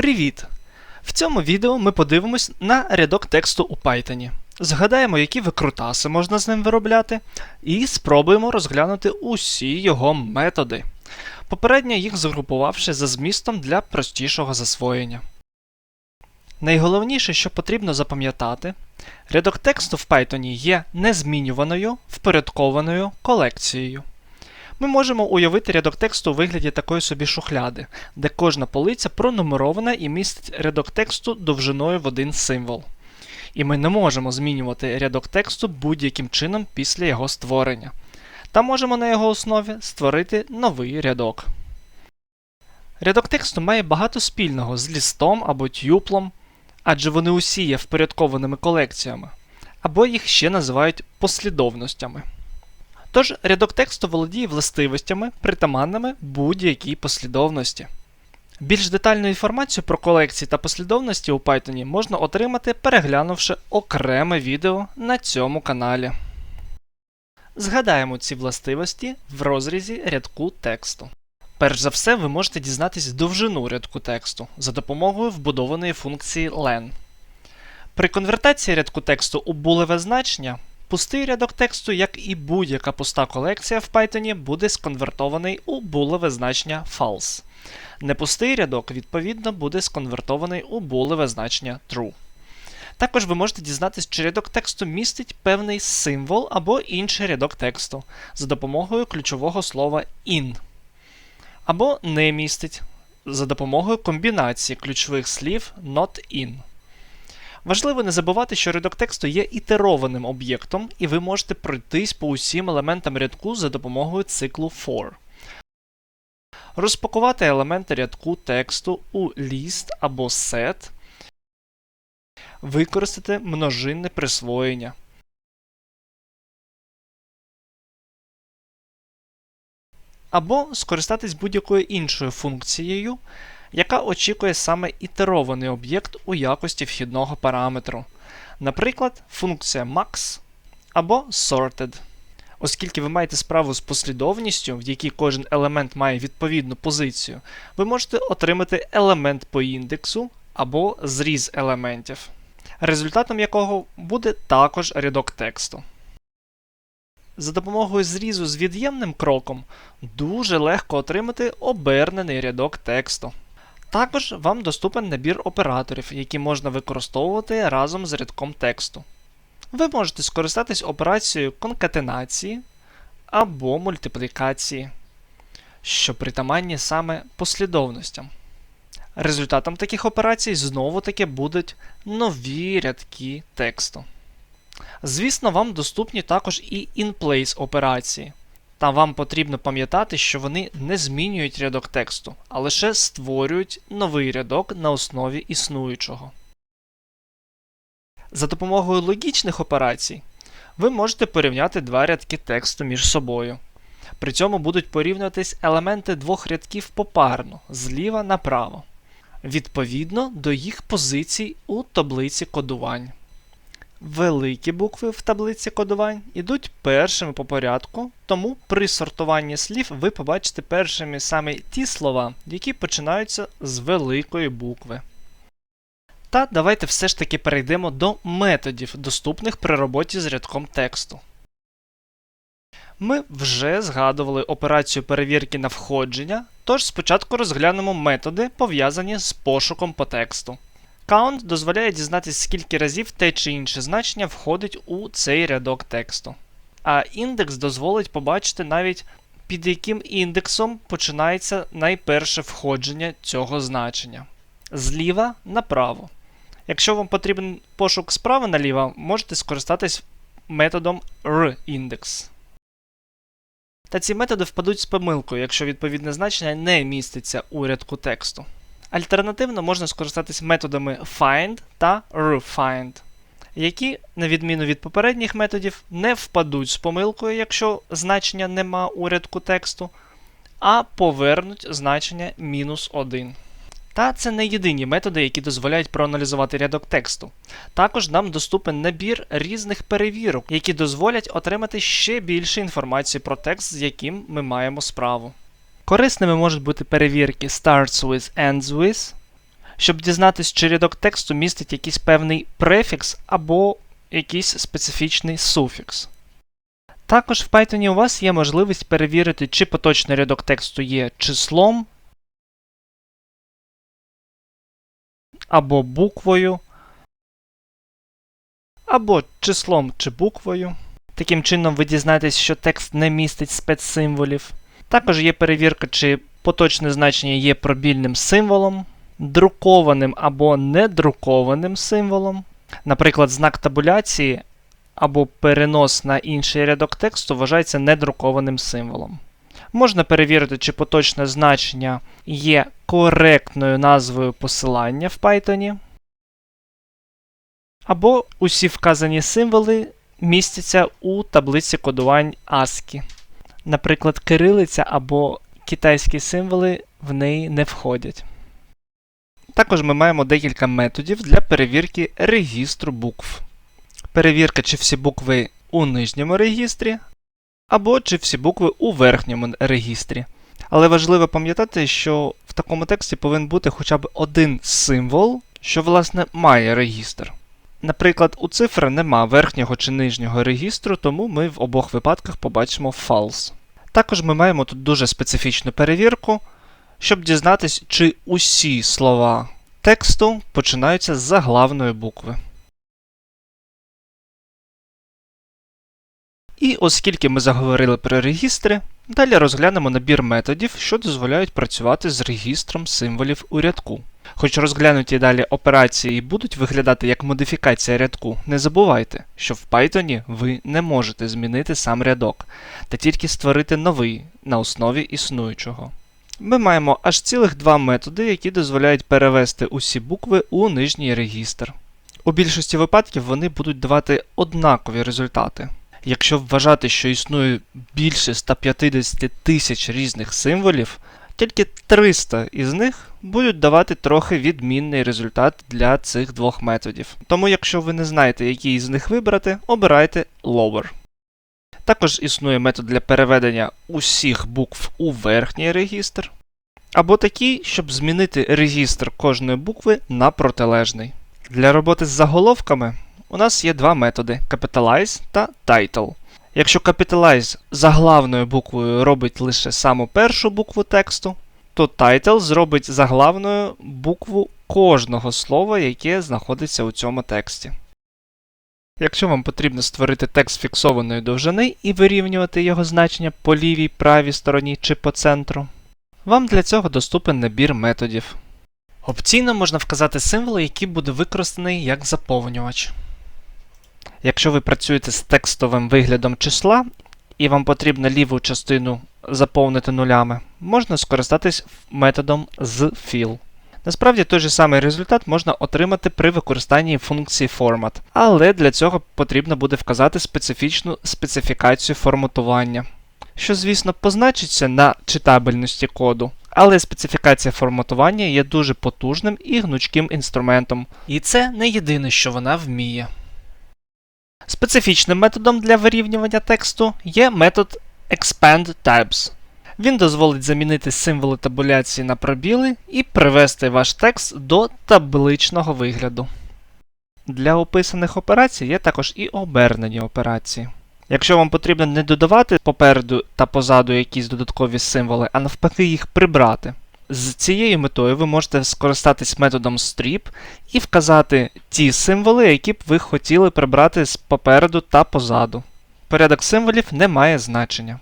Привіт! В цьому відео ми подивимось на рядок тексту у Python. Згадаємо, які викрутаси можна з ним виробляти, і спробуємо розглянути усі його методи, попередньо їх загрупувавши за змістом для простішого засвоєння. Найголовніше, що потрібно запам'ятати, рядок тексту в Python є незмінюваною впорядкованою колекцією. Ми можемо уявити рядок тексту у вигляді такої собі шухляди, де кожна полиця пронумерована і містить рядок тексту довжиною в один символ. І ми не можемо змінювати рядок тексту будь-яким чином після його створення. Та можемо на його основі створити новий рядок. Рядок тексту має багато спільного з лістом або тюплом, адже вони усі є впорядкованими колекціями, або їх ще називають послідовностями. Тож рядок тексту володіє властивостями, притаманними будь-якій послідовності. Більш детальну інформацію про колекції та послідовності у Python можна отримати, переглянувши окреме відео на цьому каналі. Згадаємо ці властивості в розрізі рядку тексту. Перш за все, ви можете дізнатись довжину рядку тексту за допомогою вбудованої функції len. При конвертації рядку тексту у булеве значення Пустий рядок тексту, як і будь-яка пуста колекція в Python, буде сконвертований у булеве значення false. Непустий рядок, відповідно, буде сконвертований у булеве значення true. Також ви можете дізнатися, чи рядок тексту містить певний символ або інший рядок тексту за допомогою ключового слова in. Або не містить за допомогою комбінації ключових слів not in. Важливо не забувати, що рядок тексту є ітерованим об'єктом, і ви можете пройтись по усім елементам рядку за допомогою циклу for. Розпакувати елементи рядку тексту у list або set, використати множинне присвоєння. Або скористатись будь-якою іншою функцією, яка очікує саме ітерований об'єкт у якості вхідного параметру, наприклад, функція max або sorted. Оскільки ви маєте справу з послідовністю, в якій кожен елемент має відповідну позицію, ви можете отримати елемент по індексу або зріз елементів, результатом якого буде також рядок тексту. За допомогою зрізу з від'ємним кроком дуже легко отримати обернений рядок тексту. Також вам доступен набір операторів, які можна використовувати разом з рядком тексту. Ви можете скористатись операцією конкатенації або мультиплікації, що притаманні саме послідовностям. Результатом таких операцій знову таки будуть нові рядки тексту. Звісно, вам доступні також і in-place операції. Та вам потрібно пам'ятати, що вони не змінюють рядок тексту, а лише створюють новий рядок на основі існуючого. За допомогою логічних операцій ви можете порівняти два рядки тексту між собою. При цьому будуть порівнюватись елементи двох рядків попарно зліва направо, відповідно до їх позицій у таблиці кодувань. Великі букви в таблиці кодувань йдуть першими по порядку, тому при сортуванні слів ви побачите першими саме ті слова, які починаються з великої букви. Та давайте все ж таки перейдемо до методів, доступних при роботі з рядком тексту. Ми вже згадували операцію перевірки на входження, тож спочатку розглянемо методи, пов'язані з пошуком по тексту. Count дозволяє дізнатися, скільки разів те чи інше значення входить у цей рядок тексту. А індекс дозволить побачити навіть під яким індексом починається найперше входження цього значення. Зліва направо. Якщо вам потрібен пошук справа наліво, можете скористатись методом rIndex. Та ці методи впадуть з помилкою, якщо відповідне значення не міститься у рядку тексту. Альтернативно можна скористатись методами find та refind, які, на відміну від попередніх методів, не впадуть з помилкою, якщо значення нема у рядку тексту, а повернуть значення мінус 1. Та це не єдині методи, які дозволяють проаналізувати рядок тексту. Також нам доступен набір різних перевірок, які дозволять отримати ще більше інформації про текст, з яким ми маємо справу. Корисними можуть бути перевірки starts with ends with, щоб дізнатись, чи рядок тексту містить якийсь певний префікс або якийсь специфічний суфікс. Також в Python у вас є можливість перевірити, чи поточний рядок тексту є числом або буквою, або числом чи буквою. Таким чином, ви дізнаєтесь, що текст не містить спецсимволів. Також є перевірка, чи поточне значення є пробільним символом, друкованим або недрукованим символом. Наприклад, знак табуляції або перенос на інший рядок тексту вважається недрукованим символом. Можна перевірити, чи поточне значення є коректною назвою посилання в Python, або усі вказані символи містяться у таблиці кодувань ASCII. Наприклад, кирилиця або китайські символи в неї не входять. Також ми маємо декілька методів для перевірки регістру букв. Перевірка, чи всі букви у нижньому регістрі, або чи всі букви у верхньому регістрі. Але важливо пам'ятати, що в такому тексті повинен бути хоча б один символ, що власне має регістр. Наприклад, у цифри нема верхнього чи нижнього регістру, тому ми в обох випадках побачимо false. Також ми маємо тут дуже специфічну перевірку, щоб дізнатись, чи усі слова тексту починаються з заглавної букви. І оскільки ми заговорили про регістри, далі розглянемо набір методів, що дозволяють працювати з регістром символів у рядку. Хоч розглянуті далі операції будуть виглядати як модифікація рядку, не забувайте, що в Python ви не можете змінити сам рядок, та тільки створити новий на основі існуючого. Ми маємо аж цілих два методи, які дозволяють перевести усі букви у нижній регістр. У більшості випадків вони будуть давати однакові результати. Якщо вважати, що існує більше 150 тисяч різних символів, тільки 300 із них будуть давати трохи відмінний результат для цих двох методів. Тому, якщо ви не знаєте, який із них вибрати, обирайте lower. Також існує метод для переведення усіх букв у верхній регістр, або такий, щоб змінити регістр кожної букви на протилежний. Для роботи з заголовками у нас є два методи Capitalize та Title. Якщо Capitalize заглавною буквою робить лише саму першу букву тексту, то Title зробить заглавною букву кожного слова, яке знаходиться у цьому тексті. Якщо вам потрібно створити текст фіксованої довжини і вирівнювати його значення по лівій правій стороні чи по центру, вам для цього доступен набір методів. Опційно можна вказати символ, який буде використаний як заповнювач. Якщо ви працюєте з текстовим виглядом числа і вам потрібно ліву частину заповнити нулями, можна скористатись методом zFill. Насправді той же самий результат можна отримати при використанні функції format, але для цього потрібно буде вказати специфічну специфікацію форматування, що, звісно, позначиться на читабельності коду. Але специфікація форматування є дуже потужним і гнучким інструментом, і це не єдине, що вона вміє. Специфічним методом для вирівнювання тексту є метод expand. Він дозволить замінити символи табуляції на пробіли і привести ваш текст до табличного вигляду. Для описаних операцій є також і обернені операції. Якщо вам потрібно не додавати попереду та позаду якісь додаткові символи, а навпаки їх прибрати. З цією метою ви можете скористатись методом strip і вказати ті символи, які б ви хотіли прибрати з попереду та позаду. Порядок символів не має значення.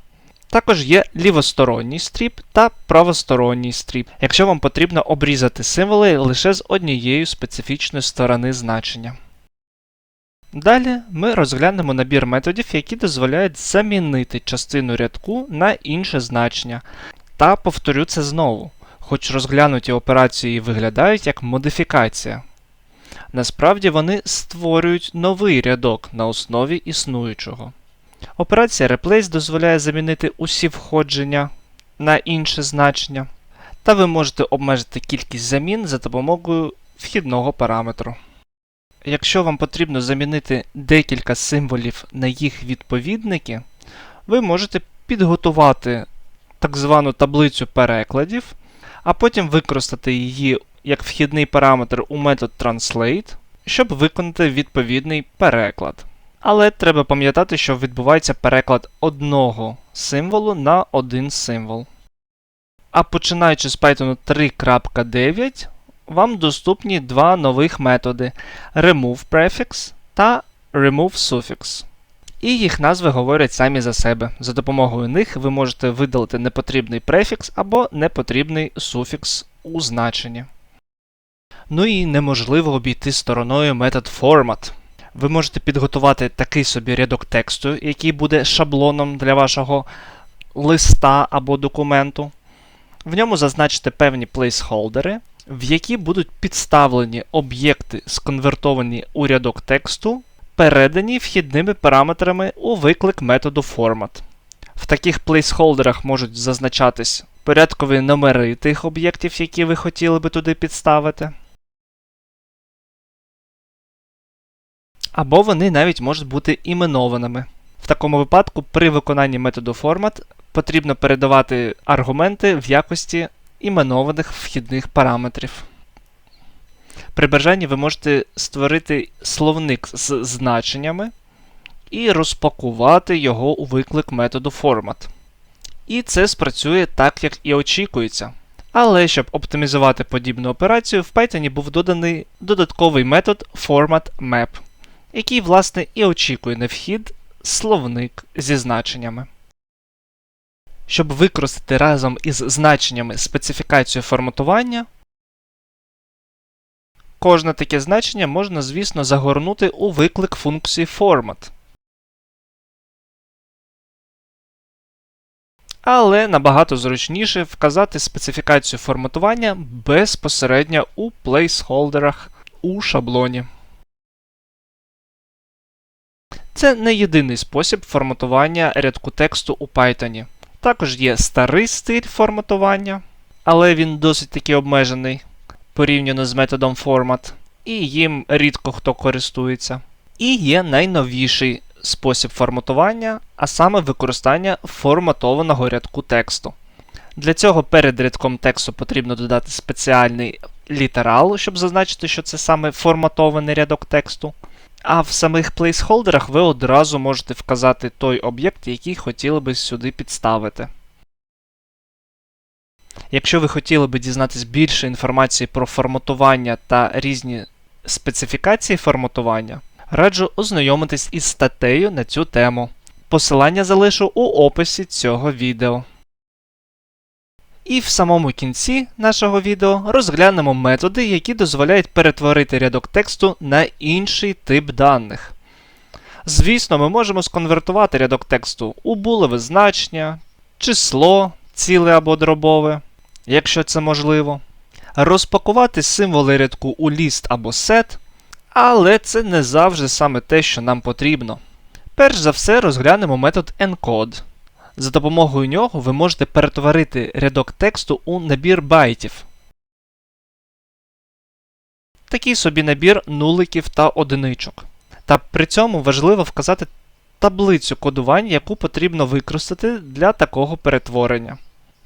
Також є лівосторонній стріп та правосторонній стріп, якщо вам потрібно обрізати символи лише з однієї специфічної сторони значення. Далі ми розглянемо набір методів, які дозволяють замінити частину рядку на інше значення. Та повторю це знову, хоч розглянуті операції виглядають як модифікація. Насправді вони створюють новий рядок на основі існуючого. Операція Replace дозволяє замінити усі входження на інше значення, та ви можете обмежити кількість замін за допомогою вхідного параметру. Якщо вам потрібно замінити декілька символів на їх відповідники, ви можете підготувати так звану таблицю перекладів, а потім використати її як вхідний параметр у метод translate, щоб виконати відповідний переклад. Але треба пам'ятати, що відбувається переклад одного символу на один символ. А починаючи з Python 3.9, вам доступні два нових методи removePrefix та removeSuffix. І їх назви говорять самі за себе. За допомогою них ви можете видалити непотрібний префікс або непотрібний суфікс у значенні. Ну і неможливо обійти стороною метод format. Ви можете підготувати такий собі рядок тексту, який буде шаблоном для вашого листа або документу. В ньому зазначите певні плейсхолдери, в які будуть підставлені об'єкти, сконвертовані у рядок тексту, передані вхідними параметрами у виклик методу format. В таких плейсхолдерах можуть зазначатись порядкові номери тих об'єктів, які ви хотіли би туди підставити. Або вони навіть можуть бути іменованими. В такому випадку при виконанні методу format потрібно передавати аргументи в якості іменованих вхідних параметрів. При бажанні ви можете створити словник з значеннями і розпакувати його у виклик методу format. І це спрацює так, як і очікується. Але щоб оптимізувати подібну операцію, в Python був доданий додатковий метод formatMap, який, власне, і очікує на вхід словник зі значеннями. Щоб використати разом із значеннями специфікацію форматування, кожне таке значення можна, звісно, загорнути у виклик функції format. Але набагато зручніше вказати специфікацію форматування безпосередньо у плейсхолдерах у шаблоні. Це не єдиний спосіб форматування рядку тексту у Python. Також є старий стиль форматування, але він досить таки обмежений порівняно з методом format, і їм рідко хто користується. І є найновіший спосіб форматування, а саме використання форматованого рядку тексту. Для цього перед рядком тексту потрібно додати спеціальний літерал, щоб зазначити, що це саме форматований рядок тексту. А в самих плейсхолдерах ви одразу можете вказати той об'єкт, який хотіли би сюди підставити. Якщо ви хотіли би дізнатись більше інформації про форматування та різні специфікації форматування, раджу ознайомитись із статтею на цю тему. Посилання залишу у описі цього відео. І в самому кінці нашого відео розглянемо методи, які дозволяють перетворити рядок тексту на інший тип даних. Звісно, ми можемо сконвертувати рядок тексту у булеве значення, число, ціле або дробове, якщо це можливо, розпакувати символи рядку у ліст або set, але це не завжди саме те, що нам потрібно. Перш за все розглянемо метод encode. За допомогою нього ви можете перетворити рядок тексту у набір байтів. Такий собі набір нуликів та одиничок. Та при цьому важливо вказати таблицю кодувань, яку потрібно використати для такого перетворення.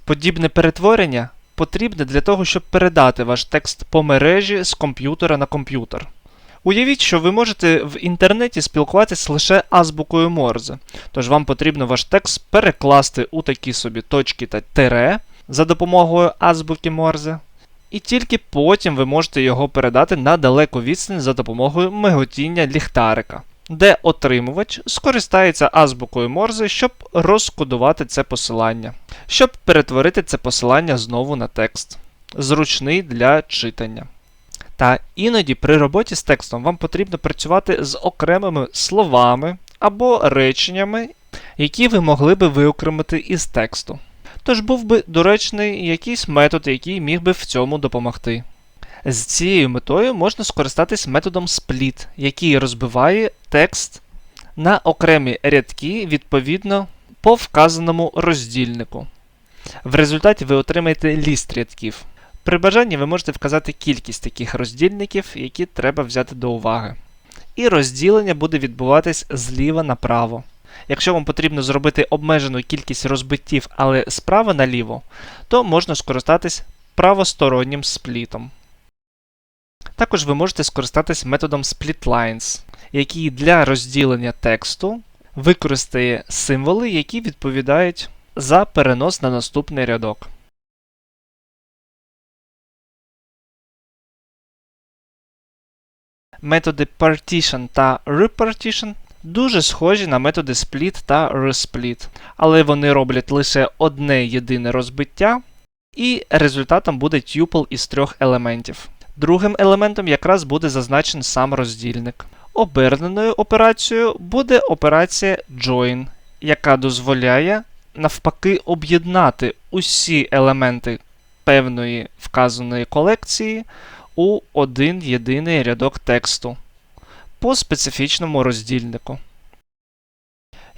Подібне перетворення потрібне для того, щоб передати ваш текст по мережі з комп'ютера на комп'ютер. Уявіть, що ви можете в інтернеті спілкуватися лише азбукою Морзе, тож вам потрібно ваш текст перекласти у такі собі точки та тире за допомогою азбуки Морзе, і тільки потім ви можете його передати на далеку відстань за допомогою миготіння ліхтарика, де отримувач скористається азбукою Морзе, щоб розкодувати це посилання, щоб перетворити це посилання знову на текст, зручний для читання. Та іноді при роботі з текстом вам потрібно працювати з окремими словами або реченнями, які ви могли би виокремити із тексту. Тож був би доречний якийсь метод, який міг би в цьому допомогти. З цією метою можна скористатись методом split, який розбиває текст на окремі рядки відповідно по вказаному роздільнику. В результаті ви отримаєте ліст рядків. При бажанні ви можете вказати кількість таких роздільників, які треба взяти до уваги. І розділення буде відбуватись зліва направо. Якщо вам потрібно зробити обмежену кількість розбиттів, але справа наліво, то можна скористатись правостороннім сплітом. Також ви можете скористатись методом splitlines, який для розділення тексту використає символи, які відповідають за перенос на наступний рядок. Методи partition та repartition дуже схожі на методи split та resplit, але вони роблять лише одне єдине розбиття, і результатом буде tuple із трьох елементів. Другим елементом якраз буде зазначений сам роздільник. Оберненою операцією буде операція join, яка дозволяє навпаки об'єднати усі елементи певної вказаної колекції у один єдиний рядок тексту по специфічному роздільнику.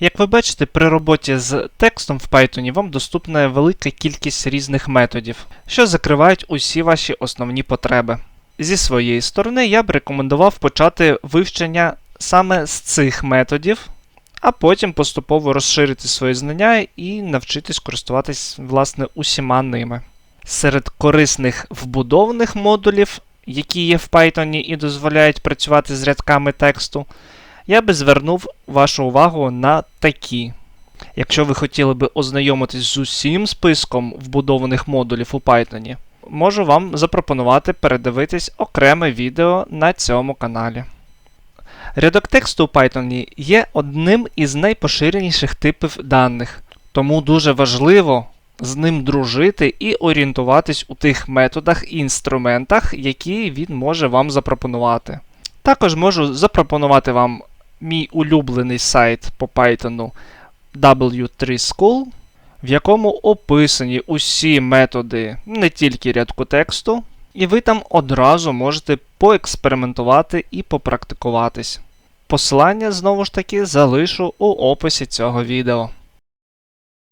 Як ви бачите, при роботі з текстом в Python вам доступна велика кількість різних методів, що закривають усі ваші основні потреби. Зі своєї сторони, я б рекомендував почати вивчення саме з цих методів, а потім поступово розширити свої знання і навчитись користуватись власне усіма ними. Серед корисних вбудованих модулів, які є в Python і дозволяють працювати з рядками тексту, я би звернув вашу увагу на такі. Якщо ви хотіли би ознайомитись з усім списком вбудованих модулів у Python, можу вам запропонувати передивитись окреме відео на цьому каналі. Рядок тексту у Python є одним із найпоширеніших типів даних, тому дуже важливо з ним дружити і орієнтуватись у тих методах і інструментах, які він може вам запропонувати. Також можу запропонувати вам мій улюблений сайт по Python W3School, в якому описані усі методи не тільки рядку тексту, і ви там одразу можете поекспериментувати і попрактикуватись. Посилання знову ж таки залишу у описі цього відео.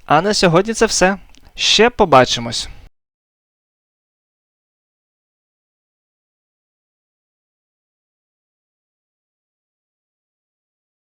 А на сьогодні це все. Ще побачимось!